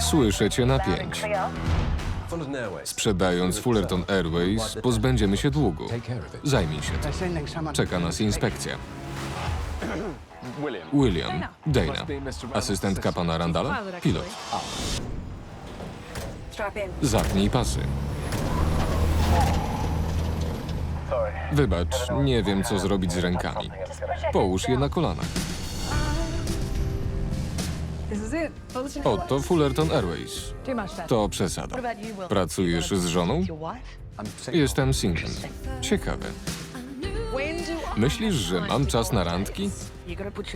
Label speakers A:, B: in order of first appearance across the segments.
A: Słyszę cię na pięć. Sprzedając Fullerton Airways, pozbędziemy się długu. Zajmij się tym. Czeka nas inspekcja. William, Dana, asystentka pana Randala, pilot. Zapnij pasy. Wybacz, nie wiem co zrobić z rękami. Połóż je na kolanach. Oto Fullerton Airways. To przesada. Pracujesz z żoną? Jestem singlem. Ciekawe. Myślisz, że mam czas na randki?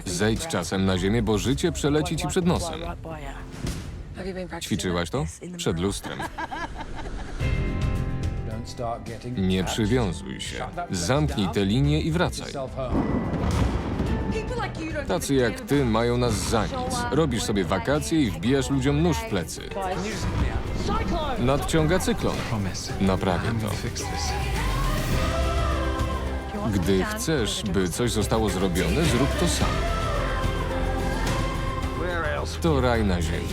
A: Zejdź czasem na ziemię, bo życie przeleci ci przed nosem. Ćwiczyłaś to? Przed lustrem. Nie przywiązuj się. Zamknij tę linię i wracaj. Tacy jak ty mają nas za nic. Robisz sobie wakacje i wbijasz ludziom nóż w plecy. Nadciąga cyklon. Naprawię to. Gdy chcesz, by coś zostało zrobione, zrób to sam. To raj na ziemi.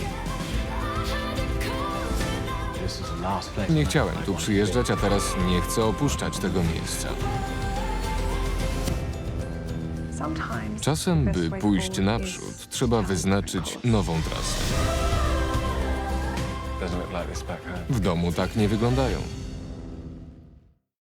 A: Nie chciałem tu przyjeżdżać, a teraz nie chcę opuszczać tego miejsca. Czasem, by pójść naprzód, trzeba wyznaczyć nową trasę. W domu tak nie wyglądają.